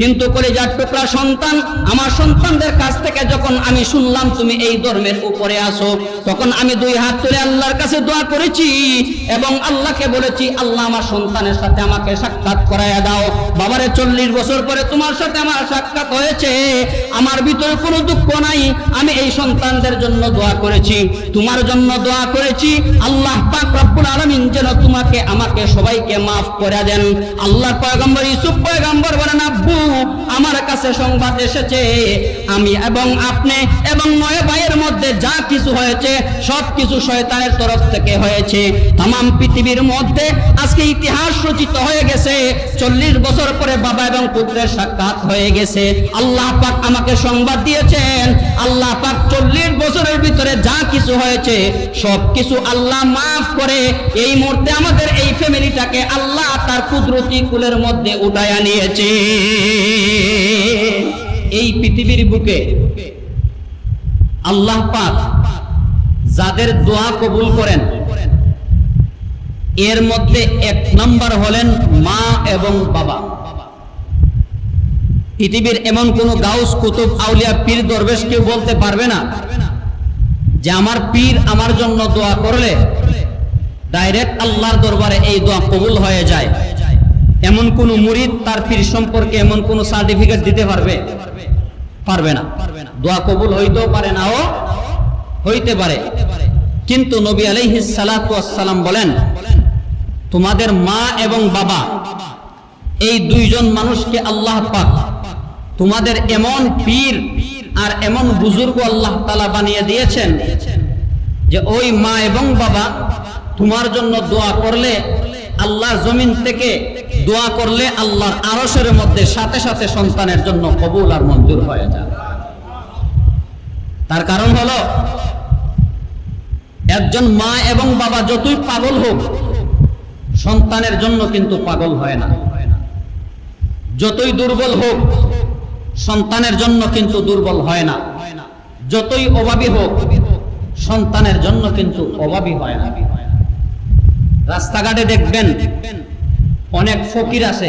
কিন্তু কলেজার টুকরা সন্তান, আমার সন্তানদের কাছ থেকে যখন আমি শুনলাম তুমি এই ধর্মের উপরে আসো তখন আমি দুই হাত তুলে আল্লাহর কাছে দোয়া করেছি এবং আল্লাহকে বলেছি, আল্লাহ আমার সন্তানের সাথে আমাকে সাক্ষাৎ করাইয়া দাও। বাবারে, চল্লিশ বছর পরে তোমার সাথে আমার সাক্ষাৎ হয়েছে। আমার ভিতরে কোনো দুঃখ নাই। আমি এই সন্তানদের জন্য দোয়া করেছি। তোমার জন্য দোয়া করেছি। আল্লাহ পাক রব্বুল আলামিন যেন তোমাকে, আমাকে সবাইকে মাফ করে দেন। আল্লাহ পয়গম্বর, ইউসুফ পয়গম্বর বলেন, আব্বু আমার কাছে সংবাদ এসেছে, আমি এবং আপনি এবং নয় ভাইয়ের মধ্যে যা কিছু হয়েছে সব কিছু শয়তানের তরফ থেকে হয়েছে। তাম পৃথিবীর মধ্যে আজকে ইতিহাস রচিত হয়ে গেছে, চল্লিশ বছর পরে বাবা এবং পুত্রের সাক্ষাৎ হয়ে গেছে। আল্লাহ পাক আমাকে সংবাদ দিয়েছেন, আল্লাহ পাক চল্লিশ বছরের ভিতরে যা কিছু হয়েছে সব কিছু আল্লাহ মাফ করে, এই মুহূর্তে আমাদের এই ফ্যামিলিটাকে আল্লাহ তার কুদরতি কুলের মধ্যে উঠায়া নিয়েছে। এই পৃথিবীর বুকে আল্লাহ পাক যাদের দোয়া কবুল করেন, এর মধ্যে এক নাম্বার হলেন মা এবং বাবা। পৃথিবীর এমন কোন গাউস, কুতুব, আউলিয়া, পীর, দরবেশ কেউ বলতে পারবে না যে আমার পীর আমার জন্য দোয়া করলে ডাইরেক্ট আল্লাহর দরবারে এই দোয়া কবুল হয়ে যায়। এমন কোন মুরিদ তার পীর সম্পর্কে এমন কোন সার্টিফিকেট দিতে পারবে? পারবে না। দোয়া কবুল হইতেও পারে না ও হইতে পারে। কিন্তু নবী আলাইহিস সালাতু বলেন, তোমাদের মা এবং বাবা, এই দুইজন মানুষকে আল্লাহ পাক তোমাদের এমন পীর আর এমন বুজুর্গ আল্লাহ তালা বানিয়ে দিয়েছেন যে ওই মা এবং বাবা তোমার জন্য দোয়া করলে আল্লাহ জমিন থেকে দোয়া করলে আল্লাহর আরসের মধ্যে সাথে সাথে সন্তানের জন্য কবুল আর মঞ্জুর হয়ে যায়। তার কারণ হলো, একজন মা এবং বাবা যতই পাগল হোক, সন্তানের জন্য কিন্তু পাগল হয় না। যতই দুর্বল হোক, সন্তানের জন্য কিন্তু দুর্বল হয় না। যতই অভাবী হোক, সন্তানের জন্য কিন্তু অভাবী হয় না। রাস্তাঘাটে দেখবেন অনেক ফকির আছে,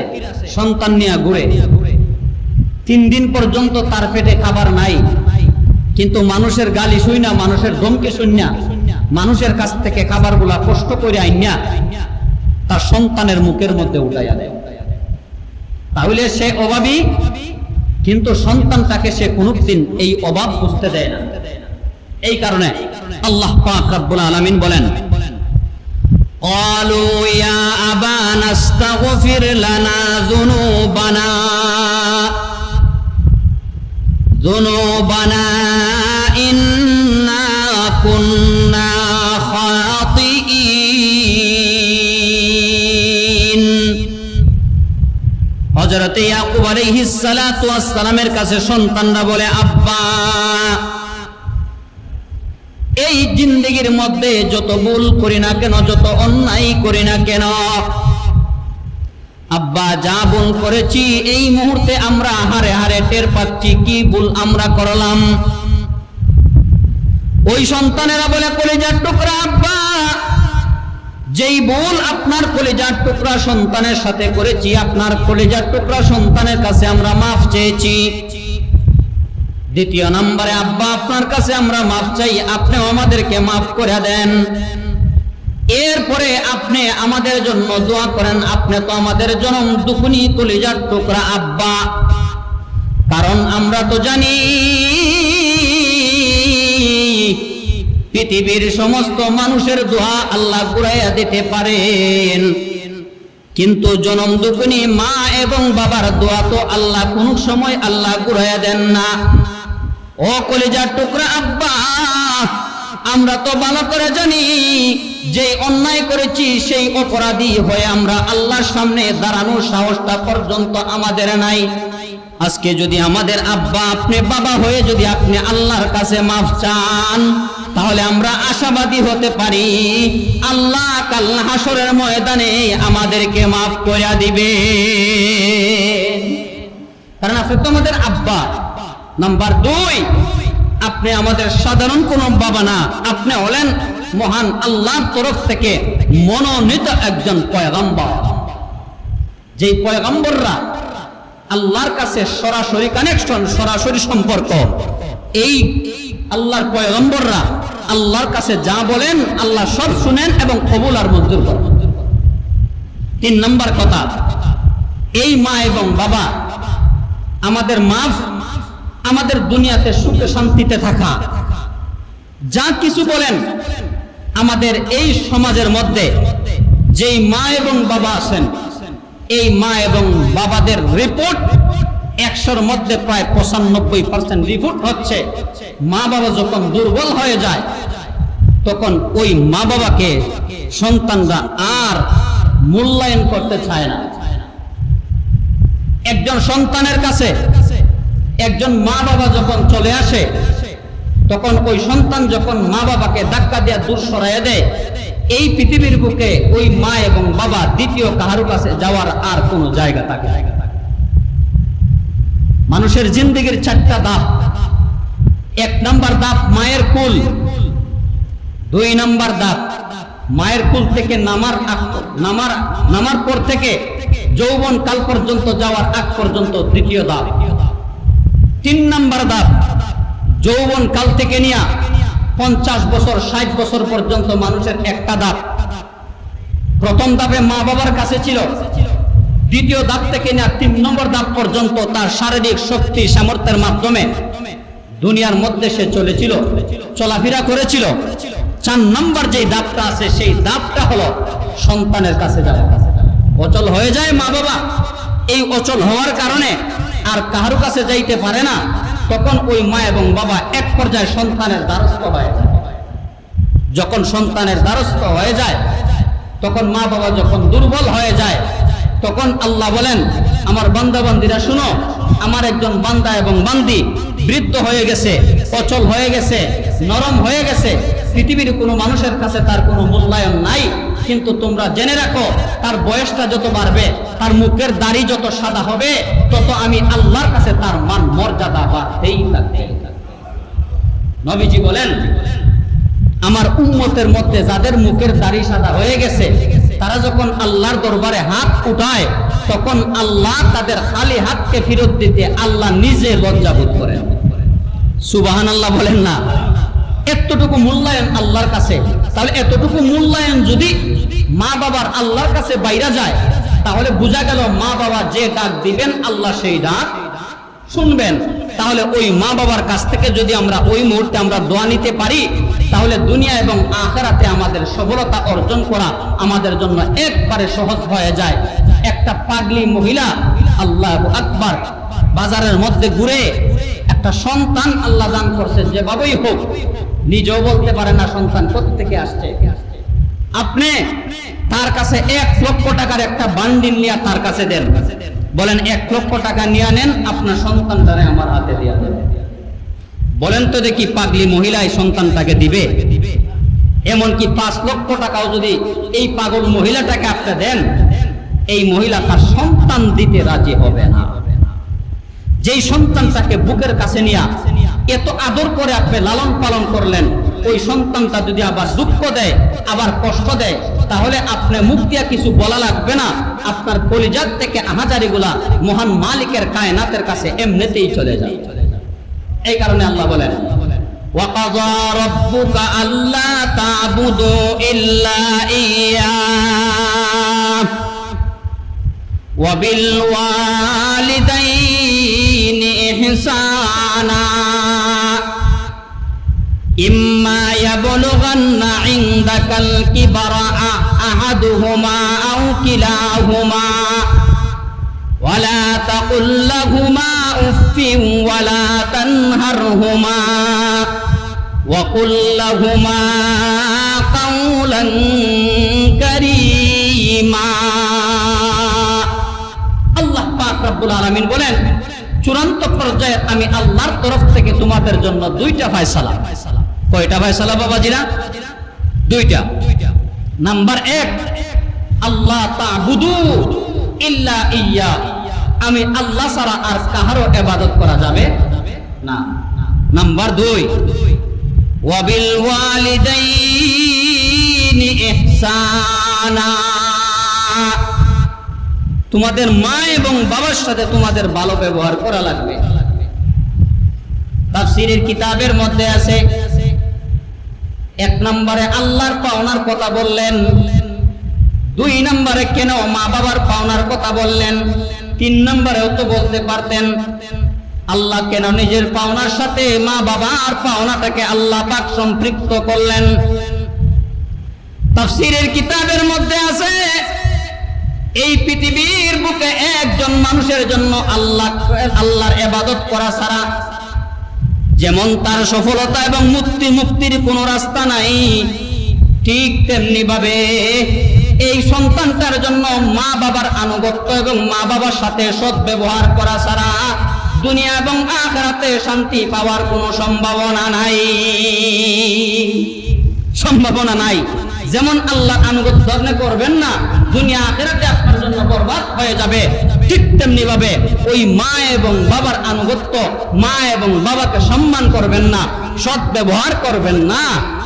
সন্তান নিয়ে ঘুরে। তিন দিন পর্যন্ত তার পেটে খাবার নাই। কিন্তু মানুষের গালি শুই না মানুষের ধমকে শুন না মানুষের কাছ থেকে খাবারগুলা কষ্ট করে আইনা, তার সন্তানের মুখের মধ্যে উঠাইয়া দেয়। তাহলে সে অভাবী, কিন্তু সন্তান তাকে সে কোনদিন এই অভাব বুঝতে দেয় না। এই কারণে আল্লাহ পাক রব্বুল আলামিন বলেন قالوا يا أبانا استغفر لنا ذنوبنا ذنوبنا إنا كنا خاطئين হজরতে ইয়াকুব আলাইহিস সালাতু ওয়াস সালামের কাছে সন্তানরা বলে আব্বা এই জিন্দগির মধ্যে যত ভুল করি না কেন, যত অন্যায় করি না কেন, আব্বা, যা ভুল করেছি, এই মুহূর্তে আমরা হারে হারে টের পাচ্ছি, কি ভুল আমরা করলাম। ওই সন্তানেরা বলে, কলেজার টুকরা, আব্বা, যেই ভুল আপনার কলেজার টুকরা সন্তানের সাথে করেছি, আপনার কলেজার টুকরা সন্তানের কাছে আমরা মাফ চেয়েছি। দ্বিতীয় নম্বরে, আব্বা, আপনার কাছে আমরা মাফ চাই আপনি আমাদেরকে মাফ করে দেন। এরপরে আপনি আমাদের জন্য দোয়া করেন, আপনি তো আমাদের জনম দুকুনি কলিজার টুকরা, আব্বা। কারণ আমরা তো জানি, পৃথিবীর সমস্ত মানুষের দোয়া আল্লাহ ঘুরাইয়া দিতে পারেন। কিন্তু জনম দুকুনি মা এবং বাবার দোয়া তো আল্লাহ কোন সময় আল্লাহ ঘুরাইয়া দেন না। ও কলিজার টুকরা আব্বা, আমরা তো ভালো করে জানি যে অন্যায় করেছি সেই অপরাধী হয়ে আমরা আল্লাহর সামনে দাঁড়ানোর সাহসটা পর্যন্ত আমাদের নাই। আজকে যদি আমাদের আব্বা আপনি বাবা হয়ে যদি আপনি আল্লাহর কাছে মাফ চান, তাহলে আমরা আশাবাদী হতে পারি। আল্লাহ কাল হাসরের ময়দানে আমাদেরকে মাফ করে দিবে কারণ আপনি তো আমাদের আব্বা। নাম্বার দুই, আপনি আমাদের সাধারণ কোন বাবা না। আপনি হলেন মহান আল্লাহর তরফ থেকে মনোনীত একজন পয়গম্বর। যেই পয়গম্বররা আল্লাহর কাছে সরাসরি কানেকশন সরাসরি সম্পর্ক, এই আল্লাহর পয়গম্বররা আল্লাহর কাছে যা বলেন, আল্লাহ সব শুনেন এবং কবুল আর মঞ্জুর করেন। তিন নম্বর কথা, এই মা এবং বাবা আমাদের মা আমাদের দুনিয়াতে সুখে শান্তিতে থাকা। যা কিছু বলেন, আমাদের এই সমাজের মধ্যে যেই মা এবং বাবা আছেন, এই মা এবং বাবাদের রিপোর্ট একশোর মধ্যে প্রায় পঁচানব্বই পার্সেন্ট রিপোর্ট হচ্ছে, মা বাবা যখন দুর্বল হয়ে যায়, তখন ওই মা বাবাকে সন্তানরা আর মূল্যায়ন করতে চায় না। একজন সন্তানের কাছে একজন মা বাবা যখন চলে আসে, তখন ওই সন্তান যখন মা বাবাকে ধাক্কা দিয়ে দূর সরাইয়া দেয়, এই পৃথিবীর বুকে ওই মা এবং বাবা দ্বিতীয় কাহারু কাছে যাওয়ার আর কোনো জায়গা থাকে মানুষের জিন্দগির চারটা দাপ। এক নাম্বার দাপ মায়ের কুল, দুই নাম্বার দাপ মায়ের কুল থেকে নামার নামার নামার পর থেকে যৌবন কাল পর্যন্ত যাওয়ার আগ পর্যন্ত দ্বিতীয় দাপ। তিন নাম্বার দাপ যৌবন কাল থেকে নিয়ে পঞ্চাশ বছর, ষাট বছর পর্যন্ত মানুষের একটা দাপ প্রথম দাপে মা বাবার কাছে ছিল। দ্বিতীয় দাপ থেকে নিয়ে তিন নম্বর দাপ পর্যন্ত তার শারীরিক শক্তি, সামর্থ্যের মাধ্যমে দুনিয়ার মধ্যে সে চলেছিল, চলাফেরা করেছিল। চার নম্বর যে দাপটা আছে, সেই দাপটা হলো সন্তানের কাছে যাওয়া। অচল হয়ে যায় মা বাবা। এই অচল হওয়ার কারণে আর কাহারো কাছে যাইতে পারে না, তখন ওই মা এবং বাবা এক পর্যায়ে সন্তানের দ্বারস্থ হয়ে যখন সন্তানের দ্বারস্থ হয়ে যায়, তখন মা বাবা যখন দুর্বল হয়ে যায়, তখন আল্লাহ বলেন, আমার বান্দা বান্দিরা শুনো, আমার একজন বান্দা এবং বান্দি বৃদ্ধ হয়ে গেছে, অচল হয়ে গেছে, নরম হয়ে গেছে, পৃথিবীর কোনো মানুষের কাছে তার কোনো মূল্যায়ন নাই কিন্তু তোমরা জেনে রাখো, তার বয়সটা যত বাড়বে, তার মুখের দাড়ি যত সাদা হবে, তত আমি আল্লাহর কাছে তার মান, মর্যাদা বাড়তেই থাকবে নবীজি বলেন, আমার উম্মতের মধ্যে যাদের মুখের দাড়ি সাদা হয়ে গেছে, তারা যখন আল্লাহর দরবারে হাত উঠায়, তখন আল্লাহ তাদের খালি হাতকে ফেরত দিতে আল্লাহ নিজে লজ্জাবোধ করেন। সুবাহান আল্লাহ বলেন না। এতটুকু মূল্যায়ন আল্লাহর কাছে, তাহলে এতটুকু মূল্যায়ন যদি মা বাবার আল্লাহর কাছে বাইরা যায়, তাহলে বোঝা গেল মা বাবা যে ডাক দিবেন, আল্লাহ সেই ডাক শুনবেন। তাহলে ওই মা বাবার কাছ থেকে যদি আমরা ওই মুহূর্তে আমরা দোয়া নিতে পারি, তাহলে দুনিয়া এবং আখেরাতে আমাদের সফলতা অর্জন করা আমাদের জন্য একবারে সহজ হয়ে যায়। একটা পাগলি মহিলা, আল্লাহ আকবার, বাজারের মধ্যে ঘুরে একটা সন্তান আল্লাহ দান করছে, যেভাবেই হোক। নিজেও বলতে পারে না সন্তান থেকে আসছে। আপনি তার কাছে এক লক্ষ টাকার একটা বান্ডিল নিয়ে তার কাছে দেন। বলেন, এক লক্ষ টাকা নিয়ে নেন, আপনার সন্তানটারে আমার হাতে দিয়ে দেন। বলেন তো দেখি পাগলি মহিলা এই সন্তানটাকে দিবে। এমনকি পাঁচ লক্ষ টাকাও যদি এই পাগল মহিলাটাকে আপনি দেন, এই মহিলা তার সন্তান দিতে রাজি হবে না। যেই সন্তানটাকে বুকের কাছে নিয়ে এত আদর করে আপনি লালন পালন করলেন ওই সন্তানটা যদি আবার দুঃখ দেয় আবার কষ্ট দেয় তাহলে আপনি মুখ দিয়া কিছু বলা লাগবে না আপনার কলিজাত থেকে আহাজারিগুলা মহান মালিকের কায়নাতের কাছে এমনিতেই চলে যায় এই কারণে আল্লাহ বলেন وقضى ربك ألا تعبدوا إلا إياه وبالوالدين إحسانا يبلغن عندك الكبر أحدهما أو كلاهما ولا تقل لهما أف ولا تنهرهما وقل لهما قولا كريما আল্লাহ পাক রব্বুল আলামিন বলেন চূড়ান্ত পর্যায়ে আমি আল্লাহর তরফ থেকে তোমাদের জন্য দুইটা ফয়সালা কয়টা ফয়সালা বাবাজিরা? দুইটা। নাম্বার এক আল্লাহ তাবুদু ইল্লা ইয়া। আমি আল্লাহ ছাড়া আর কাহারও ইবাদত করা যাবে না। নাম্বার দুই, ওয়াবিল ওয়ালিদাইনি ইহসানা। তোমাদের মা এবং বাবার সাথে তোমাদের ভালো ব্যবহার করা লাগবে। তাফসীরের কিতাবের মধ্যে আছে এক নম্বরে আল্লাহর পাওনার কথা বললেন। দুই নম্বরে কেন মা বাবার পাওনার কথা বললেন। তিন নম্বরেও তো বলতে পারতেন, আল্লাহ কেন নিজের পাওনার সাথে মা বাবার পাওনাটাকে আল্লাহ পাক সম্পৃক্ত করলেন। তাফসীরের কিতাবের মধ্যে আছে, এই পৃথিবীর বুকে একজন মানুষের জন্য আল্লাহ, আল্লাহর এবাদত করা ছাড়া যেমন তার সফলতা এবং মুক্তি মুক্তির কোনো রাস্তা নাই, ঠিক তেমনি ভাবে এই সন্তানটার জন্য মা বাবার আনুগত্য এবং মা বাবার সাথে সৎ ব্যবহার করা ছাড়া দুনিয়া এবং আখরাতে শান্তি পাওয়ার কোনো সম্ভাবনা নাই। সম্ভাবনা নাই। যেমন আল্লাহ আনুগত্য করবেন না, দুনিয়া আখেরাতে আপনার জন্য বরবাদ হয়ে যাবে। ঠিক তেমনি ভাবে ওই মা এবং বাবার আনুগত্য, মা এবং বাবাকে সম্মান করবেন না, সৎ ব্যবহার করবেন না।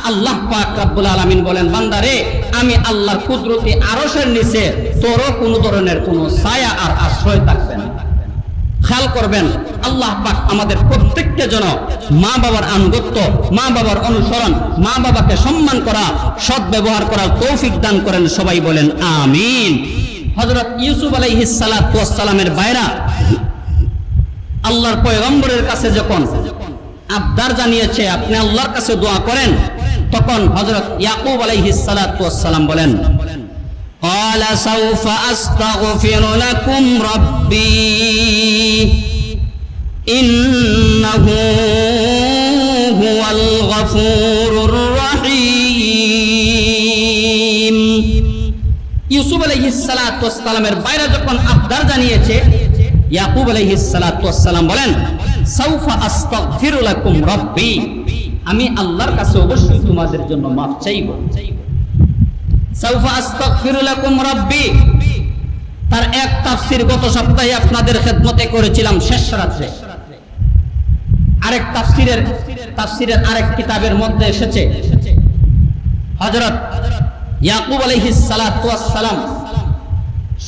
আল্লাহ পাক রাব্বুল আলামিন বলেন, বান্দারে, আমি আল্লাহর কুদরতি আরশের নিচে তোরও কোনো ধরনের কোনো ছায়া আর আশ্রয় থাকবে না। খেয়াল করবেন, আল্লাহ পাক আমাদের প্রত্যেককে যেন মা বাবার আনুগত্য, মা বাবার অনুসরণ, মা বাবাকে সম্মান করা, সৎ ব্যবহার করার তৌফিক দান করেন সবাই বলেন, আমিন। হযরত ইউসুফ আলাইহিস সালাতু ওয়াস সালামের বাইরা আল্লাহর পয়গম্বরের কাছে যখন আবদার জানিয়েছে আপনি আল্লাহর কাছে দোয়া করেন তখন হযরত ইয়াকুব আলাইহিস সালাতু ওয়াস সালাম বলেন قال سوف أستغفر لكم ربي إنه هو الغفور আলাইহিসসালামের বাইরে যখন আবদার জানিয়েছে, ইয়াকুব বলেন আমি আল্লাহর কাছে অবশ্যই তোমাদের জন্য মাফ চাইব। তার এক তাফসীর গত সপ্তাহে আপনাদের খেদমতে করেছিলাম শেষ রাত্রে। আরেক আরেক কিতাবের মধ্যে এসেছে ইয়াকুব সালাম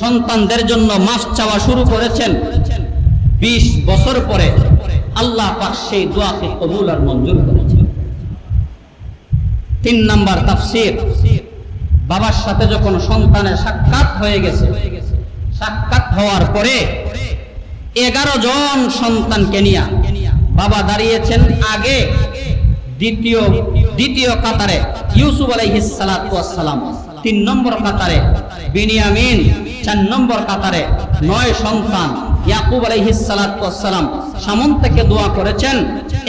সন্তানদের জন্য মাফ চাওয়া শুরু করেছেন। 20 বছর পরে আল্লাহ পাক সেই দোয়াকে কবুল আর মঞ্জুর করেছেন। তিন নাম্বার তাফসীর, বাবার সাথে যখন সন্তানের সাক্ষাৎ হয়ে গেছে, সাক্ষাৎ হওয়ার পরে এগারো জন সন্তানকে নিয়ে বাবা দাঁড়িয়েছেন আগে দ্বিতীয় দ্বিতীয় কাতারে, ইউসুফ আলাইহিস সালাম। তিন নম্বর কাতারে বিনিয়ামিন, চার নম্বর কাতারে নয় সন্তান ইয়াকুব আলাইহিস সালাম সামন থেকে দোয়া করেছেন।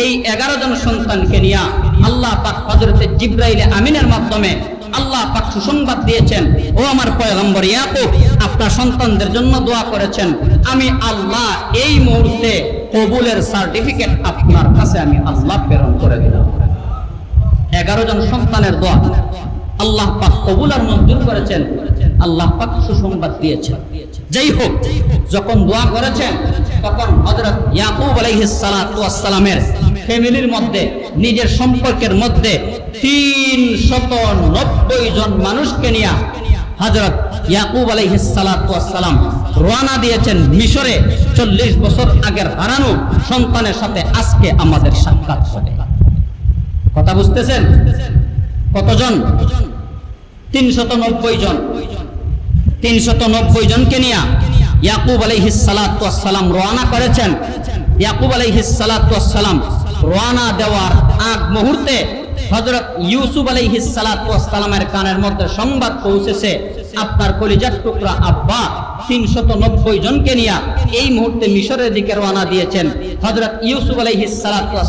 এই এগারো জন সন্তানকে নিয়ে আল্লাহ পাক হজরতে জিব্রাইলে আমিনের মাধ্যমে আল্লাহ পাক সুসংবাদ দিয়েছেন। ও আমার পয়গম্বর ইয়াকুব, আপনার সন্তানদের জন্য দোয়া করেছেন। আমি আল্লাহ এই মুহূর্তে কবুলের সার্টিফিকেট আপনার কাছে আমি আল্লাহ প্রেরণ করে দিলাম। এগারো জন সন্তানের দোয়া। আল্লাহ পাক কবুল আর মঞ্জুর করেছেন। আল্লাহ পাক সুসংবাদ দিয়েছেন। যাই হোক, যখন দোয়া করেছেন, তখন হযরত ইয়াকুব আলাইহিস সালাতু ওয়াস সালামের ফ্যামিলির মধ্যে, নিজের সম্পর্কের মধ্যে তিন শত নব্বই জন মানুষকে নিয়ে হযরত ইয়াকুব আলাইহিস সালাতু ওয়াস সালাম রওনা দিয়েছেন মিশরে। চল্লিশ বছর আগের হারানো সন্তানের সাথে আজকে আমাদের সাক্ষাৎ হবে কথা বুঝতেছেন? কতজন? তিনশত নব্বই জন। তিনশত নব্বই জনকে নিয়ে ইয়াকুব আলাইহিস সালাম রওনা করেছেন। ইয়াকুব আলাইহিস সালাম রওনা দেওয়ার আগ মুহূর্তে হযরত ইউসুফ আলাইহিস সালামের কানের মধ্যে সংবাদ পৌঁছেছে, আপনার কলিজার টুকরা আব্বা তিনশত নব্বই জনকে নিয়ে এই মুহূর্তে মিশরের দিকে রওনা দিয়েছেন। হযরত ইউসুফ আলাইহিস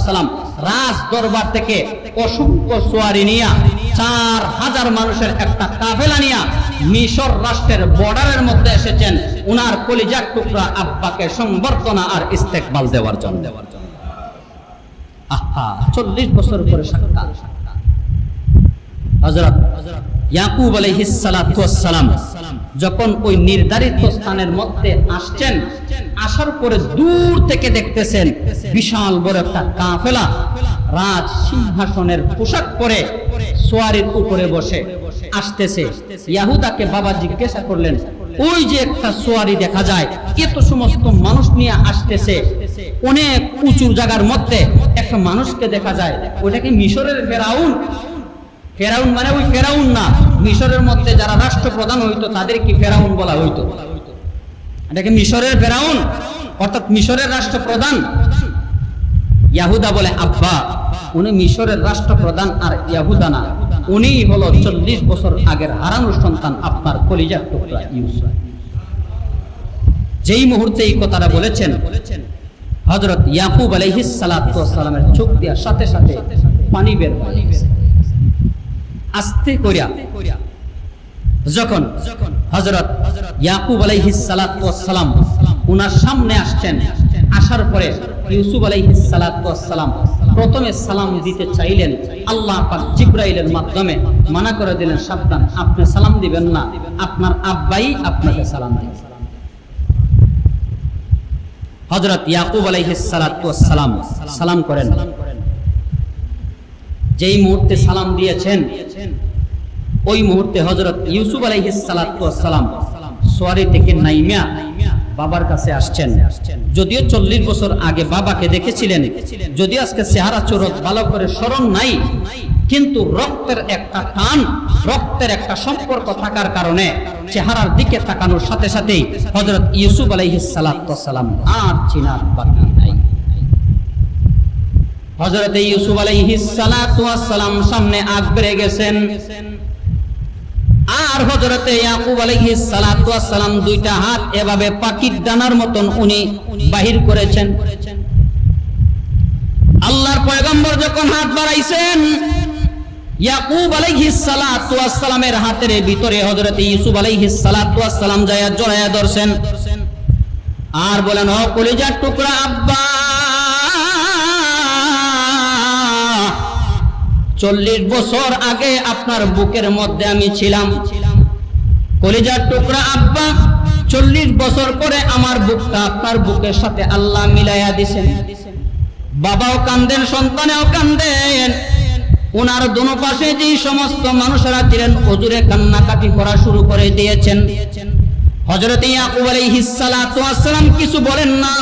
সালাম রাজ দরবার থেকে অসংখ্য সোয়ারি নিয়া, চার হাজার মানুষের একটা কাফেলা নিয়া মিশর রাষ্ট্রের বর্ডারের মধ্যে এসেছেন। উনার কলিজার টুকরা আব্বাকে সংবর্ধনা আর ইস্তেকবাল দেওয়ার জন্য। দেওয়ার জন্য আহা, চল্লিশ বছর পরে সাক্ষাৎ। হযরত ইয়াকুব আলাইহিস সালাতু সালাম যখন ওই নির্ধারিত স্থানের মধ্যে আসছেন, আসার পরে দূর থেকে দেখতেছেন বিশাল বড় একটা কাফেলা। রাজ সিংহাসনের পোশাক পরে সোয়ারির উপরে বসে আসতেছে। ইয়াহুদাকে বাবা জিজ্ঞাসা করলেন, ওই যে একটা সোয়ারি দেখা যায়, এত সমস্ত মানুষ নিয়ে আসতেছে, অনেক উঁচু জায়গার মধ্যে একটা মানুষকে দেখা যায় ওইটাকে মিশরের ফেরাউন? ফেরাউন মানে ওই ফেরাউন না মিশরের মধ্যে যারা রাষ্ট্রপ্রধান হইতো তাদের কি ফেরাউন বলা হইতো। এটাকে মিশরের ফেরাউন? অর্থাৎ মিশরের রাষ্ট্রপ্রধান। ইয়াহুদা বলে আব্বা। উনি মিশরের রাষ্ট্রপ্রধান আর ইয়াহুদা না। উনি হলো চল্লিশ বছর আগের হারানো সন্তান আপনার কলিজার টুকরা ইউসুফ। যেই মুহূর্তে এই কথাটা বলেছেন হজরত ইয়াকুব আলাইহিস সালাতু সালামের চোখ দেওয়ার সাথে সাথে পানি বের গেছে। আস্তে করিয়া, যখন হজরত ইয়াকুব আলাইহিস সালাম উনার সামনে আসছেন, আসার পরে ইউসুফ আলাইহিস সালাম প্রথমে সালাম দিতে চাইলেন, আল্লাহ পাক জিব্রাইলের মাধ্যমে মানা করে দিলেন, সাবধান, আপনি সালাম দিবেন না, আপনার আব্বাই আপনাকে সালাম দিবেন হজরত ইয়াকুব আলাইহিস সালাম সালাম করেন। যেই মুহূর্তে সালাম দিয়েছেন, ওই মুহূর্তে হজরত ইউসুফ আলাইহিস সালাম সোয়ারি থেকে নাইমিয়া বাবার কাছে আসছেন। যদিও চল্লিশ বছর আগে বাবাকে দেখেছিলেন, যদিও আজকে চেহারা চোরত ভালো করে স্মরণ নাই, কিন্তু রক্তের একটা টান, রক্তের একটা সম্পর্ক থাকার কারণে চেহারার দিকে তাকানোর সাথে সাথেই হজরত ইউসুফ আলাইহিস সালাম আর চিনার বাকি নাই। হজরত ইউসুফ আলাইহিস সালাতু সালাম সামনে আগ বেড়ে গেছেন। আর হজরতে ইয়াকুব আলাইহিস সালাতু সালাম দুইটা হাত এভাবে পাখির ডানার মতন উনি বাহির করেছেন। আল্লাহর পয়গম্বর যখন হাত বাড়াইছেন, ইয়াকুব আলাইহিস সালাতু সালামের হাতের ভিতরে হযরত ইউসুফ আলাইহিস সালাতু সালাম যায়া জড়ায়া ধরছেন। আর বলেন, ও কলিজার টুকরা আব্বা চল্লিশ বছর আগে আপনার বুকের মধ্যে আমি ছিলাম। কলিজার টুকরা আব্বা, চল্লিশ বছর পরে আমার বুকটা আপনার বুকের সাথে আল্লাহ মিলাইয়া দিছেন। বাবাও কান্দেন, সন্তানেও কান্দেন। ওনার দোনো পাশে যে সমস্ত মানুষেরা ছিলেন অজুরে কান্নাকাটি করা শুরু করে দিয়েছেন। হজরত ইয়াকুব আলাইহিস সালাতু ওয়াসসালাম কিছু বলেন না।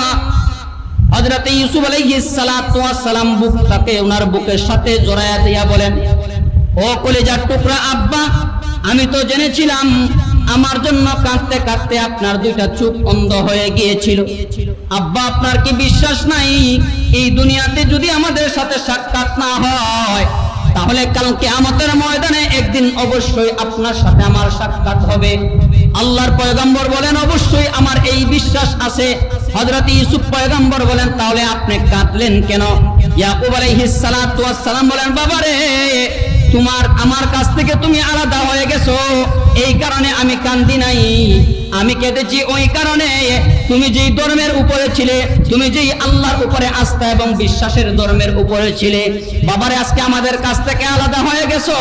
হযরত ইউসুফ আলাইহিস সালাতু ওয়াসসালাম বুকটাকে ওনার বুকের সাথে জড়ায়া দিয়া বলেন, ও কলিজার টুকরা আব্বা, আমি তো জেনেছিলাম আমার জন্য কাঁদতে কাঁদতে আপনার দুইটা চোখ অন্ধ হয়ে গিয়েছিল। আব্বা, আপনার কি বিশ্বাস নাই? এই দুনিয়াতে যদি আমাদের সাথে সাক্ষাৎ না হয়, তাহলে কাল কিয়ামতের ময়দানে একদিন অবশ্যই আপনার সাথে আমার সাক্ষাৎ হবে। আল্লাহর পয়গম্বর বলেন, অবশ্যই আমার এই বিশ্বাস আছে। হযরত ইউসুফ পয়গম্বর বলেন, তাহলে আপনি কাঁদলেন কেন? ইয়াকুব সালাম বলেন, বাবারে, তোমার, আমার কাছ থেকে তুমি আলাদা হয়ে গেছো। এই কারণে আমি কান্দি নাই। আমি কেঁদেছি ওই কারণে। তুমি যেই ধর্মের উপরে ছিলে, তুমি যেই আল্লাহর উপরে আস্থা এবং বিশ্বাসের ধর্মের উপরে ছিলে, বাবারে, আজকে আমাদের কাছ থেকে আলাদা হয়ে গেছো।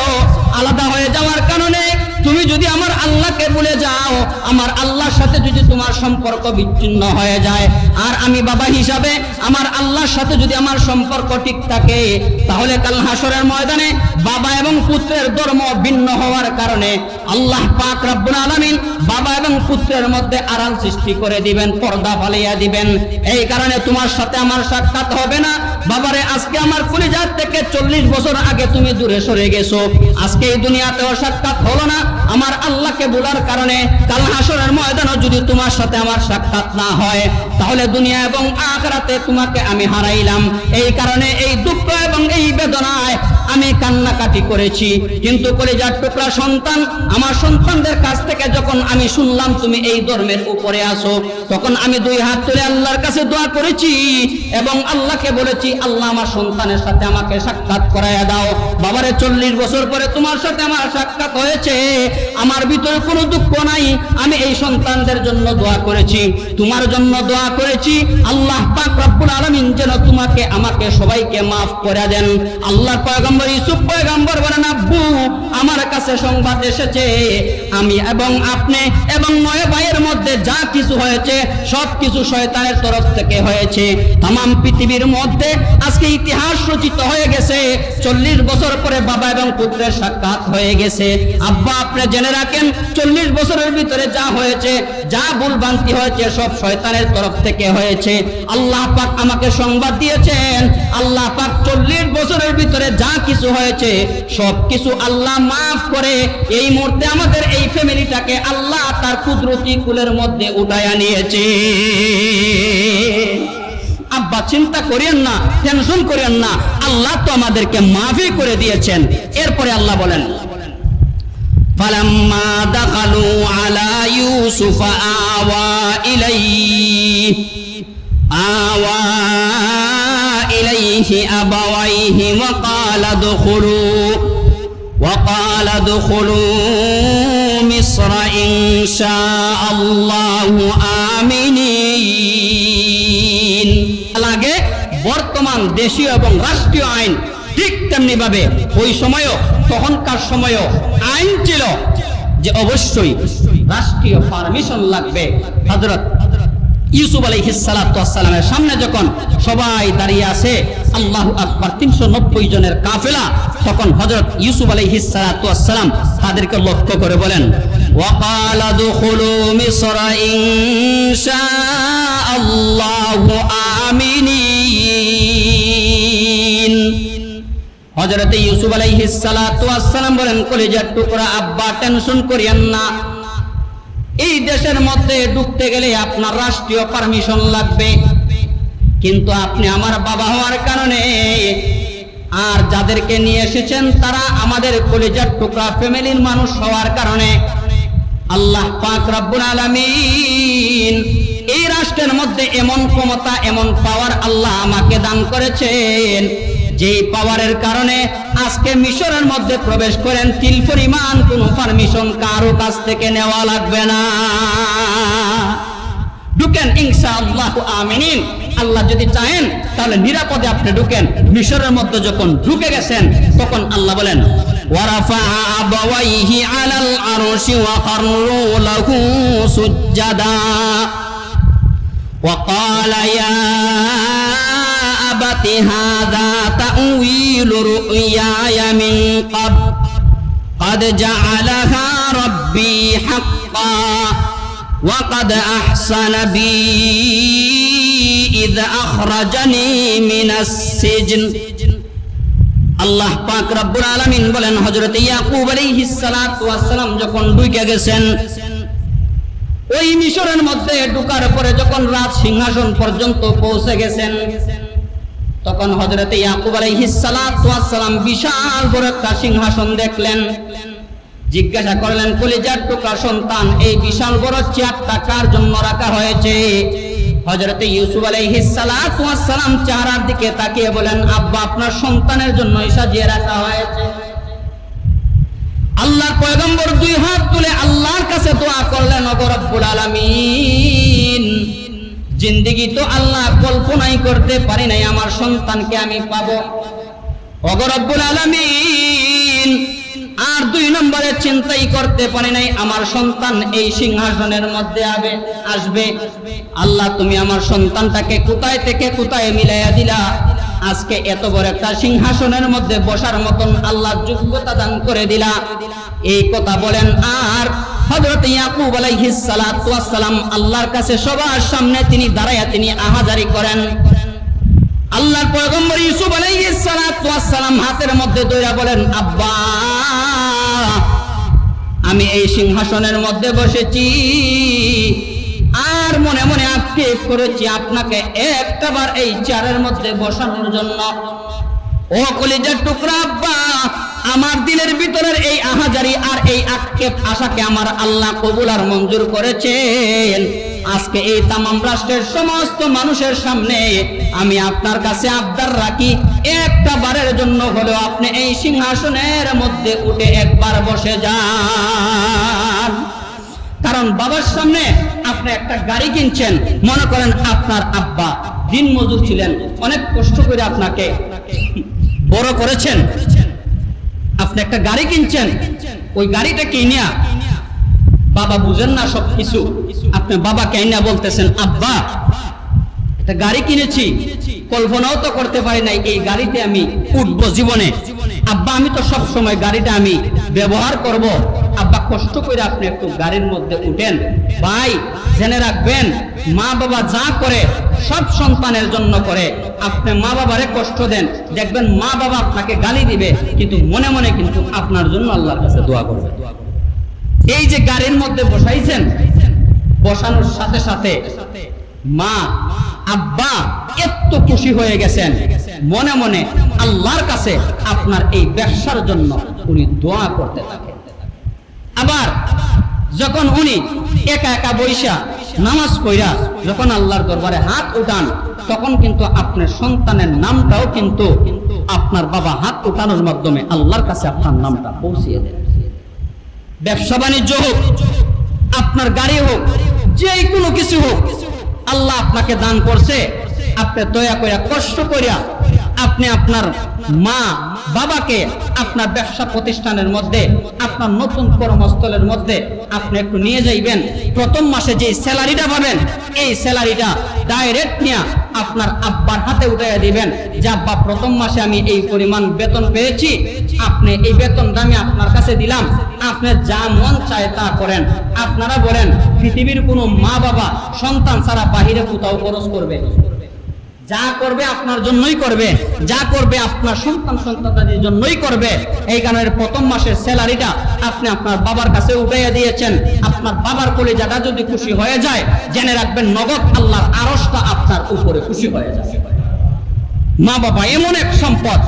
আলাদা হয়ে যাওয়ার কারণে তুমি যদি আমার আল্লাহকে ভুলে যাও, আমার আল্লাহর সাথে যদি তোমার সম্পর্ক বিচ্ছিন্ন হয়ে যায়, আর আমি বাবা হিসাবে আমার আল্লাহর সাথে যদি আমার সম্পর্ক ঠিক থাকে, তাহলে কাল হাসরের ময়দানে বাবা এবং পুত্রের ধর্ম ভিন্ন হওয়ার কারণে আল্লাহ পাক রব্বুল আলামিন বাবা এবং পুত্রের মধ্যে আড়াল সৃষ্টি করে দিবেন, পর্দা ফালাইয়া দিবেন। এই কারণে তোমার সাথে আমার সাক্ষাৎ হবে না। বাবারে, আজকে আমার কলিজার থেকে চল্লিশ বছর আগে তুমি দূরে সরে গেছো। আজকে এই দুনিয়াতেও সাক্ষাৎ হলো না। আমার আল্লাহকে বলার কারণে কাল হাসরের ময়দানও যদি তোমার সাথে আমার সাক্ষাৎ না হয়, তাহলে দুনিয়া এবং আখরাতে তোমাকে আমি হারাইলাম। এই কারণে এই দুঃখ এবং এই বেদনায় আমি কান্নাকাটি করেছি। কিন্তু কলিজার টুকরা সন্তান আমার সন্তানদের কাছ থেকে যখন আমি শুনলাম তুমি এই ধর্মের উপরে আসো তখন আমি দুই হাত তুলে আল্লাহর কাছে দোয়া করেছি এবং আল্লাহকে বলেছি, আল্লাহ আমার সন্তানের সাথে আমাকে সাক্ষাৎ করাইয়া দাও। বাবারে, চল্লিশ বছর পরে তোমার সাথে আমার সাক্ষাৎ হয়েছে। আমার ভিতরে কোনো দুঃখ নাই। আমি এই সন্তানদের জন্য দোয়া করেছি। তোমার জন্য দোয়া করেছি। আল্লাহ পাক রব্বুল আলামিন যেন তোমাকে, আমাকে সবাইকে মাফ করে দেন। আল্লাহ পয়গম্বর পয়গম্বর ইউসুফ পয়গম্বর বলেন আব্বু আমার কাছে সংবাদ এসেছে। আমি এবং আপনি এবং নয় ভাইয়ের মধ্যে যা কিছু হয়েছে সব কিছু শয়তানের তরফ থেকে হয়েছে। তাম পৃথিবীর মধ্যে আজকে ইতিহাস রচিত হয়ে গেছে। চল্লিশ বছর পরে বাবা এবং পুত্রের সাক্ষাৎ হয়ে গেছে। আব্বা, আপনি জেনে রাখেন, চল্লিশ বছরের ভিতরে যা হয়েছে, যা ভুলভ্রান্তি হয়েছে, সব শয়তানের তরফ থেকে হয়েছে। আল্লাহ পাক আমাকে সংবাদ দিয়েছেন। আল্লাহ পাক চল্লিশ বছরের ভিতরে যা কিছু হয়েছে সব কিছু আল্লাহ মাফ করে এই মুহূর্তে আমাদের এই ফ্যামিলিটাকে আল্লাহ তার কুদরতি কুলের মধ্যে উঠায়া নিয়েছে আব্বা চিন্তা করিয়েন না টেনশন করিয়েন না আল্লাহ তো আমাদেরকে মাফি করে দিয়েছেন এরপরে আল্লাহ বলেন فلما دخلوا على يوسف آوى إليه آوى إليه أبويه وقال ادخلوا وقال ادخلوا مصر إن شاء الله آمنين লাগে বর্তমান দেশীয় এবং রাষ্ট্রীয় আইন ঠিক তেমনি ভাবে ওই সময়ও তখনকার সময়ও আইন ছিল যে অবশ্যই রাষ্ট্রীয় পারমিশন লাগবে হযরত ইউসুফ আলাইহিসসালামের সামনে যখন সবাই দাঁড়িয়ে আছে, আল্লাহ আকবার তিনশো নব্বই জনের কাফেলা, তখন হজরত ইউসুফ আলাইহিসসালাম তাদেরকে লক্ষ্য করে বলেন হযরত ইউসুফ আলাইহিসসালাম বলেন, কলিজার টুকরা আব্বা, টেনশন করিয়েন না। এই দেশের মধ্যে ঢুকতে গেলে আপনার রাষ্ট্রীয় পারমিশন লাগবে। কিন্তু আপনি আমার বাবা হওয়ার কারণে আর যাদেরকে নিয়ে এসেছেন তারা আমাদের কলিজার টুকরা ফ্যামিলির মানুষ হওয়ার কারণে। আল্লাহ পাক রব্বুল আলামিন এই রাষ্ট্রের মধ্যে এমন ক্ষমতা, এমন পাওয়ার আল্লাহ আমাকে দান করেছেন। যেই পাওয়ারের কারণে আজকে মিশরের মধ্যে প্রবেশ করেন তিল পরিমাণ কোনো পারমিশন কারো কাছ থেকে নেওয়া লাগবে না ঢুকেন ইনশাআল্লাহ আমিনিন আল্লাহ যদি চাহেন তাহলে নিরাপদে আপনি ঢুকেন মিশরের মধ্যে যখন ঢুকে গেছেন তখন আল্লাহ বলেন ورفع أبويه على العرش وخروا له سجدا وقال يا أبت هذا تأويل رؤياي من قبل قد جعلها ربي حقا وقد أحسن بي إذ أخرجني من السجن আল্লাহ পাক রব্বুল আলামিন বলেন হযরত ইয়াকুব আলাইহিস সালাতু ওয়াস সালাম যখন ঢুকে গেছেন ওই মিশরের মধ্যে ঢুকার পরে যখন রাজ সিংহাসন পর্যন্ত পৌঁছে গেছেন তখন হযরত ইয়াকুব আলাইহিস সালাতু ওয়াস সালাম বিশাল বড় একটা সিংহাসন দেখলেন। জিজ্ঞাসা করলেন, কলিজার টুকরা সন্তান, এই বিশাল বড় চেয়ারটা কার জন্য রাখা হয়েছে? হযরতে ইউসুফ আলাইহিস সালাতু ওয়াস সালাম চেহারার দিকে তাকিয়ে বলেন, আব্বা, আপনার সন্তানের জন্য সাজিয়ে রাখা হয়েছে। আল্লাহর পয়গম্বর দুই হাত তুলে আল্লাহর কাছে দোয়া করলেন, ওগো রব্বুল আলামিন জিন্দেগি তো আল্লাহ কল্পনাই করতে পারি নাই, আমার সন্তানকে আমি পাবো। ওগো রব্বুল আলামিন, আর দুই নম্বরে চিন্তাই করতে পারি নাই, আমার সন্তান এই সিংহাসনের মধ্যে আবে আসবে। আল্লাহ, তুমি আমার সন্তানটাকে কোথায় থেকে কোথায় মিলাইয়া দিলা? আজকে এত বড় একটা সিংহাসনের মধ্যে বসার মতন আল্লাহ যোগ্যতা দান করে দিলা। এই কথা বলেন আর হযরত ইয়াকুব আলাইহিস সালাতু ওয়াস সালাম আল্লাহর কাছে সবার সামনে তিনি দাঁড়ায়া তিনি আহাজারি করেন। আল্লাহর পয়গম্বর ইউসুফ আলাইহিস সালাতু ওয়াস সালাম হাতের মধ্যে দইরা বলেন, আব্বা, আমি এই সিংহাসনের মধ্যে বসেছি। আর মনে মনে আক্ষেপ করেছি আপনাকে একটাবার এই চেয়ারের মধ্যে বসানোর জন্য। ও কলিজার টুকরা, আব্বা আমার দিলের ভিতরের এই আহাজারি আর এই আক্ষেপ আশাকে আমার আল্লাহ কবুল আর মঞ্জুর করেছেন। আজকে এই তামাম রাষ্ট্রের সমস্ত মানুষের সামনে আমি আপনার কাছে আবদার রাখি। একটা বারের জন্য হলেও আপনি এই সিংহাসনের মধ্যে উঠে একবার বসে যান। কারণ বাবার সামনে আপনি একটা গাড়ি কিনছেন, মনে করেন আপনার আব্বা দিন মজুর ছিলেন, অনেক কষ্ট করে আপনাকে বড় করেছেন। আপনি একটা গাড়ি কিনছেন, ওই গাড়িটা কিনিয়া বাবা বুঝেন না সব কিছু। আপনি বাবা কেনা বলতেছেন, আব্বা, একটা গাড়ি কিনেছি, কল্পনাও তো করতে পারি নাই, এই গাড়িতে আমি উঠবো জীবনে। আব্বা, আমি তো সব সময় গাড়িটা আমি ব্যবহার করব আব্বা কষ্ট করে আপনি একটু গাড়ির মধ্যে উঠেন। ভাই, জেনে রাখবেন মা বাবা যা করে, সব সন্তানের জন্য করে। আপনি মা বাবারে কষ্ট দেন, দেখবেন মা বাবা আপনাকে গালি দিবে, কিন্তু মনে মনে কিন্তু আপনার জন্য আল্লাহর কাছে দোয়া করবে। এই যে গাড়ির মধ্যে বসাইছেন, বসানোর সাথে সাথে মা, আব্বা এত খুশি হয়ে গেছেন। মনে মনে আল্লাহর কাছে আপনার এই ব্যবসার জন্য উনি দোয়া করতে থাকেন। আবার যখন উনি একা একা বৈশা নামাজ পড়া, যখন আল্লাহর দরবারে হাত উঠান, তখন কিন্তু আপনার সন্তানের নামটাও কিন্তু আপনার বাবা হাত উঠানোর মাধ্যমে আল্লাহর কাছে আপনার নামটা পৌঁছিয়ে দেন। ব্যবসা বাণিজ্য হোক, আপনার গাড়ি হোক যে কোনো কিছু হোক, আল্লাহ আপনাকে দান করছে। আপনি দয়া করে কষ্ট করিয়া আপনি আপনার মা, বাবাকে আপনার ব্যবসা প্রতিষ্ঠানের মধ্যে, আপনার নতুন কর্মস্থলের মধ্যে আপনি একটু নিয়ে যাইবেন। প্রথম মাসে যে স্যালারিটা পাবেন, এই স্যালারিটা ডাইরেক্ট নিয়ে আপনার আব্বার হাতে উঠাইয়া দিবেন। যে আব্বা, প্রথম মাসে আমি এই পরিমাণ বেতন পেয়েছি, আপনি এই বেতনটা আমি আপনার কাছে দিলাম। আপনি যা মন চায় তা করেন। আপনারা বলেন, পৃথিবীর কোনো মা বাবা সন্তান ছাড়া বাহিরে কোথাও খরচ করবে? যা করবে আপনার জন্যই করবে, যা করবে আপনার সন্তান সন্তানদের জন্যই করবে। এই কারণে প্রথম মাসের স্যালারিটা আপনি আপনার বাবার কাছে উঠাইয়া দিয়েছেন। আপনার বাবার কলিজাটা যদি খুশি হয়ে যায়, জেনে রাখবেন নগদ আল্লাহর আরসটা আপনার উপরে খুশি হয়ে যায়। মা বাবা এমন এক সম্পদ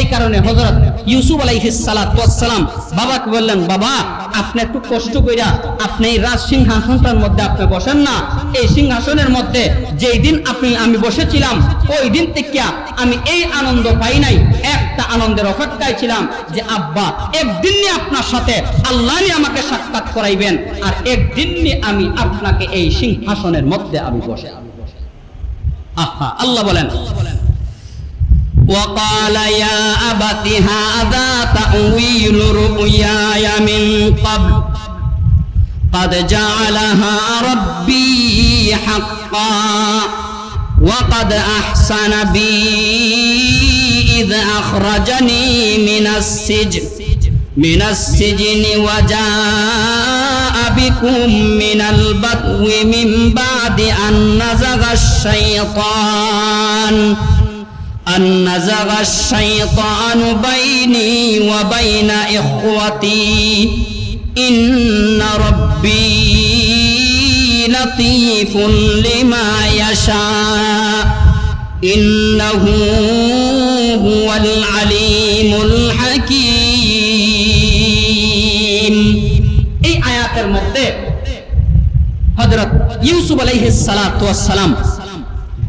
এই কারণে হজরত ইউসুফ আলাইহিস সালাম বাবাকে বললেন, বাবা, আপনি একটু কষ্ট কইরা আপনি এই রাজ সিংহাসনটার মধ্যে আপনি বসেন না। এই সিংহাসনের মধ্যে যেই দিন আপনি, আমি বসেছিলাম, ওই দিন থেকে আমি এই আনন্দ পাই নাই। একটা আনন্দের অপেক্ষায় ছিলাম যে, আব্বা একদিন নিয়ে আপনার সাথে আল্লাহ নিয়ে আমাকে সাক্ষাৎ করাইবেন আর একদিন নিয়ে আমি আপনাকে এই সিংহাসনের মধ্যে আমি বসে আহা, আল্লাহ বলেন। وقال يا أبت هذا تأويل رؤياي من قبل. قد جعلها ربي حقا وقد أحسن بي إذ أخرجني من السجن. من السجن وجاء بكم من البدو من بعد أن نزغ الشيطان. أن نزغ الشيطان بيني وبين إخوتي إن ربي لطيف لما يشاء إنه هو العليم الحكيم এই আয়াতের মধ্যে হযরত ইউসুফ আলাইহিস সালাতু ওয়াস সালাম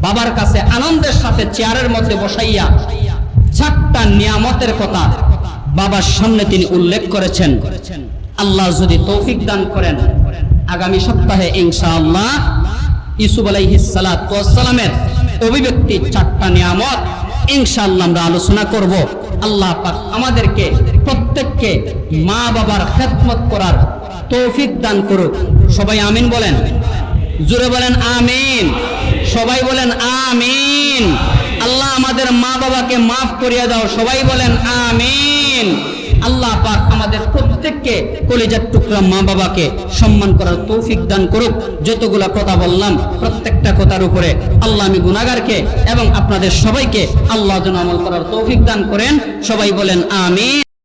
বাবার কাছে আনন্দের সাথে চেয়ারের মধ্যে বসাইয়া চারটা নিয়ামতের কথা বাবার সামনে তিনি উল্লেখ করেছেন। আল্লাহ যদি তৌফিক দান করেন, আগামী সপ্তাহে ইনশাআল্লাহ ইসুফ আলাইহিসালামের অভিব্যক্তি চারটা নিয়ামত ইনশাআল্লাহ আমরা আলোচনা করব। আল্লাহ পাক আমাদেরকে প্রত্যেককে মা বাবার খেদমত করার তৌফিক দান করুক। সবাই আমিন বলেন? জুড়ে বলেন, আমিন। সবাই বলেন আমিন। আল্লাহ আমাদের মা বাবাকে মাফ করিয়া দাও, সবাই বলেন আমিন। আল্লাহ পাক আমাদের প্রত্যেককে কলিজার টুকরা মা বাবাকে সম্মান করার তৌফিক দান করুক। যতগুলা কথা বললাম, প্রত্যেকটা কথার উপরে আল্লাহ আমি গুনাগারকে এবং আপনাদের সবাইকে আল্লাহ যেন আমল করার তৌফিক দান করেন। সবাই বলেন আমিন।